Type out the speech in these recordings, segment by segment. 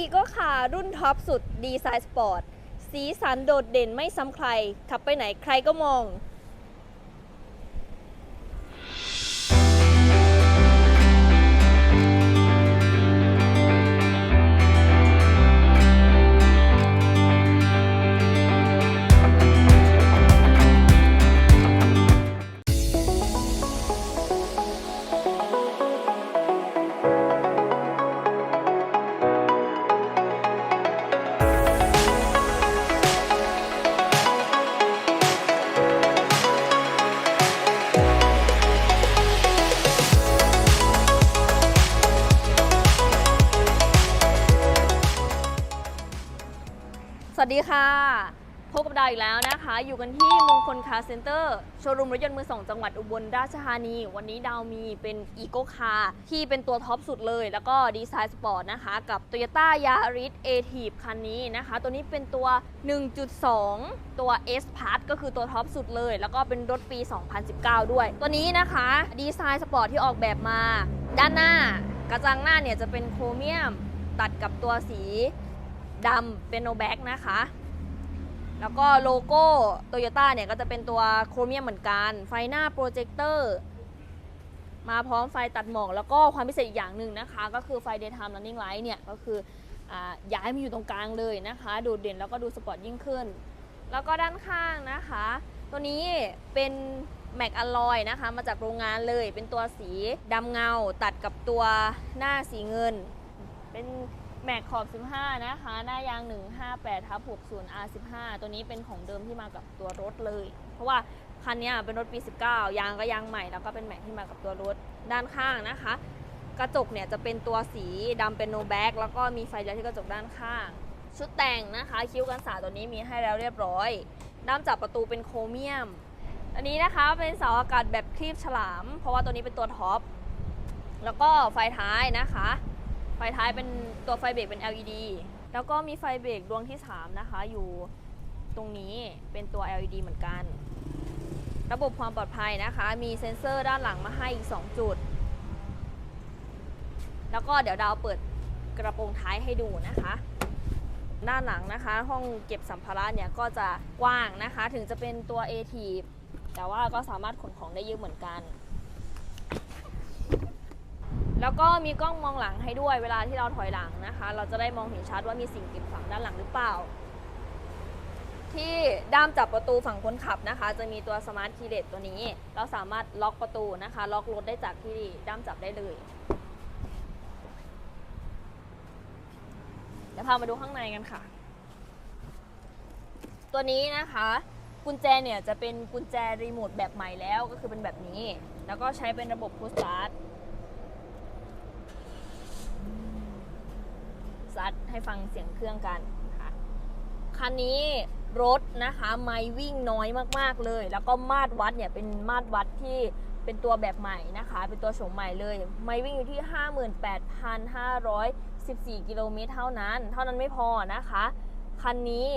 อีโกคาร์รุ่นท็อปสุดดีไซน์สปอร์ต สีสันโดดเด่นไม่ซ้ำใคร ขับไปไหนใครก็มอง วัสดีค่ะ พบกับดาวอีกแล้วนะคะ อยู่กันที่มงคลคาร์เซ็นเตอร์โชว์รูมรถยนต์มือสองจังหวัดอุบลราชธานี วันนี้ดาวมีเป็นอีโกคาร์ที่เป็นตัวท็อปสุดเลย แล้วก็ดีไซน์สปอร์ตนะคะ กับ Toyota Yaris a t i v คันนี้นะคะ ตัวนี้เป็นตัว 1.2 ตัว S Pass ก็คือตัวท็อปสุดเลย แล้วก็เป็นรถปี 2019 ด้วย ตัวนี้นะคะ ดีไซน์สปอร์ตที่ออกแบบมา ด้านหน้ากระจังหน้าเนี่ยจะเป็นโครเมียมตัดกับตัวสี ดำเป็นโนแบ็กนะคะ แล้วก็โลโก้โตโยต้าเนี่ยก็จะเป็นตัวโครเมียมเหมือนกัน ไฟหน้าโปรเจคเตอร์มาพร้อมไฟตัดหมอกแล้วก็ความพิเศษอีกอย่างหนึ่งนะคะ ก็คือไฟ daytime running light เนี่ยก็คืออย้ายมาอยู่ตรงกลางเลยนะคะโดดเด่นแล้วก็ดูสปอร์ตยิ่งขึ้น แล้วก็ด้านข้างนะคะ ตัวนี้เป็นแม็กอลลอยนะคะ มาจากโรงงานเลยเป็นตัวสีดำเงาตัดกับตัวหน้าสีเงิน เป็น แม็กขอบ 15 นะคะ หน้ายาง 158ทับ60 R15 ตัวนี้เป็นของเดิมที่มากับตัวรถเลย เพราะว่าคันนี้เป็นรถปี 19 ยางก็ยางใหม่แล้วก็เป็นแม็กที่มากับตัวรถด้านข้างนะคะ กระจกเนี่ยจะเป็นตัวสีดำเป็นโนแบ็กแล้วก็มีไฟเลี้ยวที่กระจกด้านข้าง ชุดแต่งนะคะ คิ้วกันสาตัวนี้มีให้แล้วเรียบร้อยด้ามจับประตูเป็นโครเมียม อันนี้นะคะเป็นเสาอากาศแบบคลีบฉลาม เพราะว่าตัวนี้เป็นตัวท็อปแล้วก็ไฟท้ายนะคะ ไฟท้ายเป็นตัวไฟเบรกเป็น LED แล้วก็มีไฟเบรกดวงที่ 3 นะคะ อยู่ตรงนี้เป็นตัว LED เหมือนกัน ระบบความปลอดภัยนะคะ มีเซ็นเซอร์ด้านหลังมาให้อีก 2 จุด แล้วก็เดี๋ยวดาวเปิดกระโปรงท้ายให้ดูนะคะ ด้านหลังนะคะ ห้องเก็บสัมภาระเนี่ยก็จะกว้างนะคะ ถึงจะเป็นตัว a t แต่ว่าก็สามารถขนของได้เยอะเหมือนกัน แล้วก็มีกล้องมองหลังให้ด้วยเวลาที่เราถอยหลังนะคะ เราจะได้มองเห็นชัดว่ามีสิ่งกีดขวางด้านหลังหรือเปล่า ที่ด้ามจับประตูฝั่งคนขับนะคะ จะมีตัวสมาร์ทคีย์เลสตัวนี้ เราสามารถล็อกประตูนะคะ ล็อกรถได้จากที่ด้ามจับได้เลย เดี๋ยวพามาดูข้างในกันค่ะ ตัวนี้นะคะกุญแจเนี่ยจะเป็นกุญแจรีโมทแบบใหม่แล้วก็คือเป็นแบบนี้ แล้วก็ใช้เป็นระบบพุชสตาร์ท ซัดให้ฟังเสียงเครื่องกันค่ะคันนี้รถนะคะไม่วิ่งน้อยมากๆเลย แล้วก็มาตรวัดเนี่ยเป็นมาตรวัดที่เป็นตัวแบบใหม่นะคะ เป็นตัวโฉมใหม่เลย ไม่วิ่งอยู่ที่ 58,514 กิโลเมตรเท่านั้น เท่านั้นไม่พอนะคะ คันนี้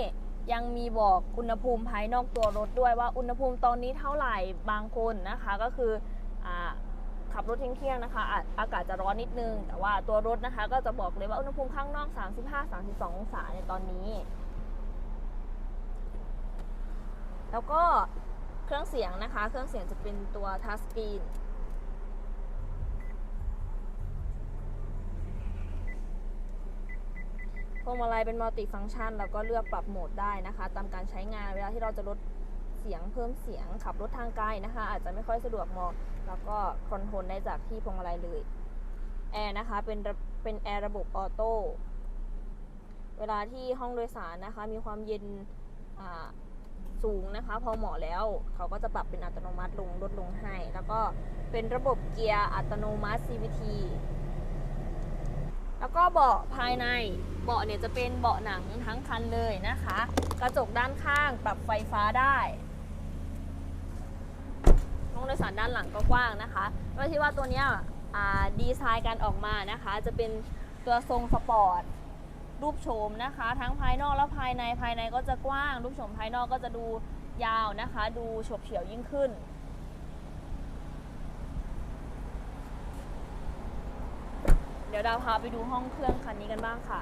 ยังมีบอกอุณหภูมิภายนอกตัวรถด้วยว่าอุณหภูมิตอนนี้เท่าไหร่บางคนนะคะก็คืออ่า ขับรถเที่ยงๆนะคะอาอากาศจะร้อนนิดนึง แต่ว่าตัวรถนะคะ ก็จะบอกเลยว่าอุณหภูมิข้างนอก 35-32 องศาในตอนนี้ แล้วก็เครื่องเสียงนะคะ เครื่องเสียงจะเป็นตัวทัชสกรีนพวงมาลัยเป็นมัลติฟังก์ชัน แล้วก็เลือกปรับโหมดได้นะคะ ตามการใช้งานเวลาที่เราจะลด เสียงเพิ่มเสียงขับรถทางไกลนะคะ อาจจะไม่ค่อยสะดวกมอง แล้วก็คอนโทรลได้จากที่พวงมาลัยเลยแอร์นะคะเป็นเป็นแอร์ระบบออโต้เวลาที่ห้องโดยสารนะคะ มีความเย็นสูงนะคะ พอเหมาะแล้ว เขาก็จะปรับเป็นอัตโนมัติลงลดลงให้ แล้วก็เป็นระบบเกียร์อัตโนมัติ CVT แล้วก็เบาะภายในเบาะเนี่ยจะเป็นเบาะหนังทั้งคันเลยนะคะ กระจกด้านข้างปรับไฟฟ้าได้ ด้านหลังก็กว้างนะคะก็คิดว่าตัวนี้ดีไซน์การออกมานะคะ จะเป็นตัวทรงสปอร์ตรูปโฉมนะคะ ทั้งภายนอกและภายในภายในก็จะกว้าง รูปโฉมภายนอกก็จะดูยาวนะคะ ดูโฉบเฉี่ยวยิ่งขึ้นเดี๋ยวดาวพาไปดูห้องเครื่องคันนี้กันบ้างค่ะ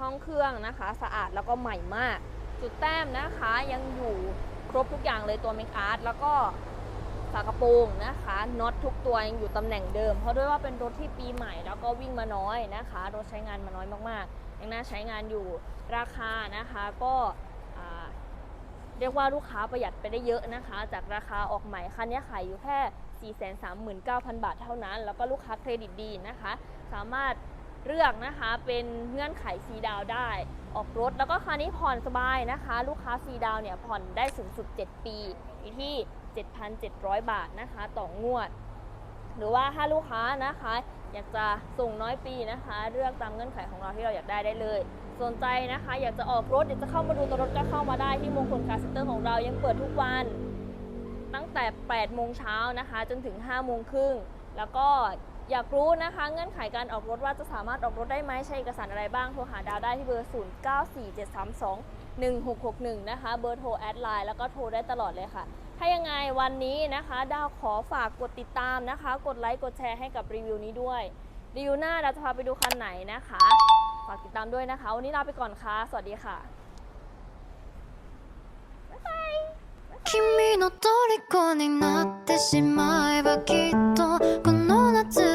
ห้องเครื่องนะคะ สะอาดแล้วก็ใหม่มาก จุดแต้มนะคะยังอยู่ครบทุกอย่างเลยตัวเมคอาร์ตแล้วก็ฝากระโปรงนะคะน็อตทุกตัวยังอยู่ตำแหน่งเดิม เพราะด้วยว่าเป็นรถที่ปีใหม่แล้วก็วิ่งมาน้อยนะคะ รถใช้งานมาน้อยมากๆ ยังน่าใช้งานอยู่ราคานะคะก็เรียกว่าลูกค้าประหยัดไปได้เยอะนะคะ จากราคาออกใหม่คันนี้ขายอยู่แค่ 439,000 บาทเท่านั้น แล้วก็ลูกค้าเครดิตดีนะคะ สามารถ เลือกนะคะ เป็นเงื่อนไขฟรีดาวได้ ออกรถแล้วก็คันนี้ผ่อนสบายนะคะ ลูกค้าฟรีดาวเนี่ยผ่อนได้สูงสุด 7 ปีอยู่ที่ 7,700 บาทนะคะต่องวด หรือว่าถ้าลูกค้านะคะ อยากจะส่งน้อยปีนะคะ เลือกตามเงื่อนไขของเราที่เราอยากได้ได้เลยสนใจนะคะ อยากจะออกรถอยากจะเข้ามาดูตัวรถก็เข้ามาได้ที่มงคลคาร์เซ็นเตอร์ของเรายังเปิดทุกวันตั้งแต่ 8 โมงเช้านะคะ จนถึง 5 โมงครึ่ง แล้วก็ อยากรู้นะคะ เงื่อนไขการออกรถว่าจะสามารถออกรถได้ไหมใช้เอกสารอะไรบ้าง โทรหาดาวได้ที่เบอร์ 094732 1661 นะคะ เบอร์โทรแอดไลน์แล้วก็โทรได้ตลอดเลยค่ะ ถ้ายังไงวันนี้นะคะ ดาวขอฝากกดติดตามนะคะ กดไลค์ กดแชร์ให้กับรีวิวนี้ด้วย รีวิวหน้าเราจะพาไปดูคันไหนนะคะ ฝากติดตามด้วยนะคะ วันนี้ลาไปก่อนค่ะ สวัสดีค่ะ 君の虜になってしまえばきっとこの夏